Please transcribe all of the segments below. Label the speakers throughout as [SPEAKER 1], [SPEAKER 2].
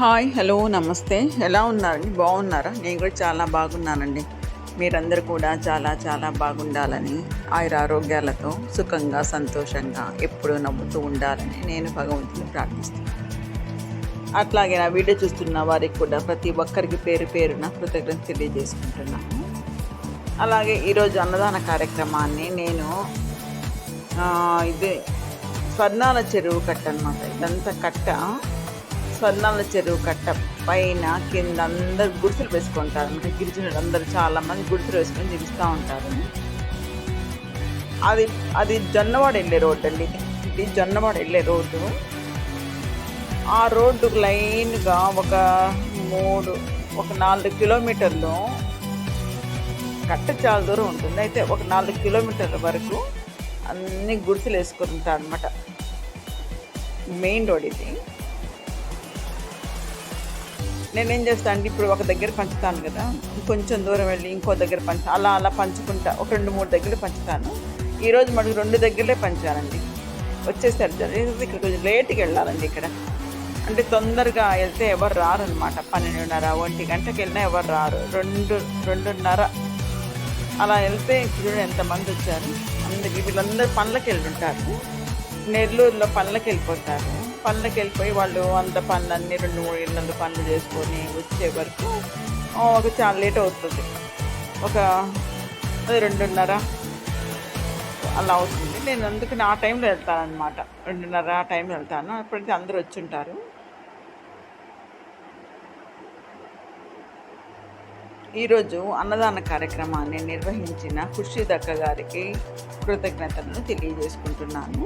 [SPEAKER 1] Hi hello నమస్తే. ఎలా ఉన్నారండి? బాగున్నారా? నేను కూడా చాలా బాగున్నానండి. మీరందరూ కూడా చాలా చాలా బాగుండాలని ఆయుర ఆరోగ్యాలతో సుఖంగా సంతోషంగా ఎప్పుడూ నవ్వుతూ ఉండాలని నేను భగవంతుని ప్రార్థిస్తున్నాను. అట్లాగే నా వీడియో చూస్తున్న వారికి కూడా ప్రతి ఒక్కరికి పేరు పేరున కృతజ్ఞత తెలియజేసుకుంటున్నాను. అలాగే ఈరోజు అన్నదాన కార్యక్రమాన్ని నేను ఇది స్వర్ణాల చెరువు కట్ట అనమాట ఇదంతా కట్ట. స్వర్ణాల చెరువు కట్ట పైన కింద అందరు గుడిసెలు వేసుకుంటారు. అంటే గిరిజనులు అందరూ చాలా మంది గుడిసెలు వేసుకొని జీవిస్తూ ఉంటారు. అది అది జొన్నవాడ వెళ్ళే రోడ్డు అండి ఇది. జొన్నవాడు జొన్నవాడ వెళ్ళే రోడ్డు. ఆ రోడ్డు లైన్గా ఒక మూడు ఒక నాలుగు కిలోమీటర్లు కట్ట చాలా దూరం ఉంటుంది. అయితే ఒక నాలుగు కిలోమీటర్ల వరకు అన్ని గుడిసెలు వేసుకుంటారు అనమాట మెయిన్ రోడ్ ఇది. నేనేం చేస్తాను అంటే ఇప్పుడు ఒక దగ్గర పంచుతాను కదా. కొంచెం దూరం వెళ్ళి ఇంకో దగ్గర పంచ అలా అలా పంచుకుంటా. ఒక రెండు మూడు దగ్గర పంచుతాను. ఈరోజు మనకు రెండు దగ్గరలే పంచానండి వచ్చేసారు ఇక్కడ కొంచెం లేట్కి వెళ్ళాలండి ఇక్కడ. అంటే తొందరగా వెళ్తే ఎవరు రారు అనమాట పన్నెండున్నర ఒంటి గంటకి వెళ్ళినా ఎవరు రారు. రెండు రెండున్నర అలా వెళ్తే చూడండి ఎంతమంది వచ్చారు. అందుకే వీళ్ళందరూ పనులకు వెళ్ళుంటారు నెల్లూరులో పనులకు వెళ్ళిపోతారు. పనులకు వెళ్ళిపోయి వాళ్ళు అంత పనులన్నీ రెండు మూడు ఇళ్ళ పనులు చేసుకొని వచ్చే వరకు ఒక చాలా లేట్ అవుతుంది. ఒక రెండున్నర అలా అవుతుంది. నేను అందుకని ఆ టైంలో వెళ్తాను అనమాట రెండున్నర ఆ టైంలో వెళ్తాను. అప్పటికి అందరూ వచ్చి ఉంటారు. ఈరోజు అన్నదాన కార్యక్రమాన్ని నిర్వహించిన ఖుర్షీద్ దక్క గారికి కృతజ్ఞతలను తెలియజేసుకుంటున్నాను.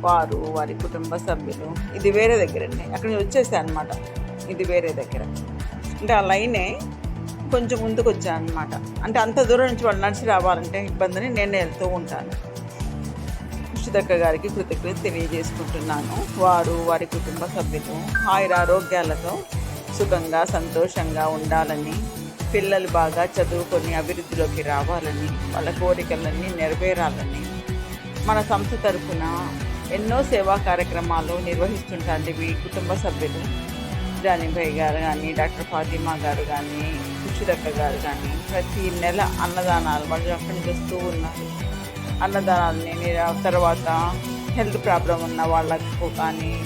[SPEAKER 1] వారు వారి కుటుంబ సభ్యులు ఇది వేరే దగ్గరండి అక్కడ నుంచి వచ్చేసాను అనమాట ఇది వేరే దగ్గర. అంటే ఆ లైనే కొంచెం ముందుకు వచ్చాను అనమాట అంటే అంత దూరం నుంచి వాళ్ళు నడిచి రావాలంటే ఇబ్బందిని నేను వెళ్తూ ఉంటాను. దక్క గారికి కృతజ్ఞత తెలియజేసుకుంటున్నాను. వారు వారి కుటుంబ సభ్యులు ఆయుర ఆరోగ్యాలతో సుఖంగా సంతోషంగా ఉండాలని పిల్లలు బాగా చదువుకొని అభివృద్ధిలోకి రావాలని వాళ్ళ కోరికలన్నీ నెరవేరాలని మన సంస్థ తరఫున ఎన్నో సేవా కార్యక్రమాలు నిర్వహిస్తుంటారు కుటుంబ సభ్యులు. జానిభాయ్ గారు కానీ డాక్టర్ ఫాతిమా గారు కానీ ఖుషిదక్క గారు కానీ ప్రతి నెల అన్నదానాలు వాళ్ళు అక్కడ చేస్తూ ఉన్నారు. అన్నదానాలని తర్వాత హెల్త్ ప్రాబ్లం ఉన్న వాళ్ళకు కానీ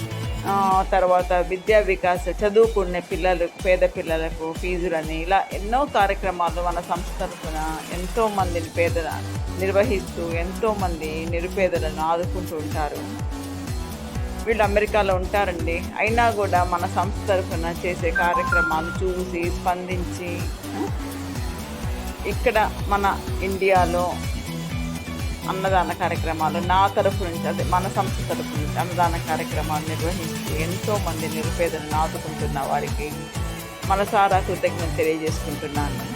[SPEAKER 1] తర్వాత విద్యా వికాస చదువుకునే పిల్లలు పేద పిల్లలకు ఫీజులని ఇలా ఎన్నో కార్యక్రమాలు మన సంస్థ తరఫున ఎంతో మందిని పేద నిర్వహిస్తూ ఎంతో మంది నిరుపేదలను ఆదుకుంటూ ఉంటారు. వీళ్ళు అమెరికాలో ఉంటారండి. అయినా కూడా మన సంస్థ తరఫున చేసే కార్యక్రమాలు చూసి స్పందించి ఇక్కడ మన ఇండియాలో అన్నదాన కార్యక్రమాలు నా తరఫు నుంచి అదే మన సంస్థ తరఫు నుంచి అన్నదాన కార్యక్రమాలు నిర్వహించి ఎంతోమంది నిరుపేదలను ఆదుకుంటున్న వారికి మనసారా కృతజ్ఞత తెలియజేసుకుంటున్నాను.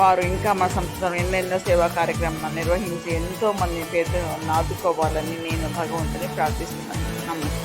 [SPEAKER 1] వారు ఇంకా మన సంస్థలో ఎన్నెన్నో సేవా కార్యక్రమాలు నిర్వహించి ఎంతోమంది పేదలను ఆదుకోవాలని నేను భగవంతుని ప్రార్థిస్తున్నాను. నమస్తే.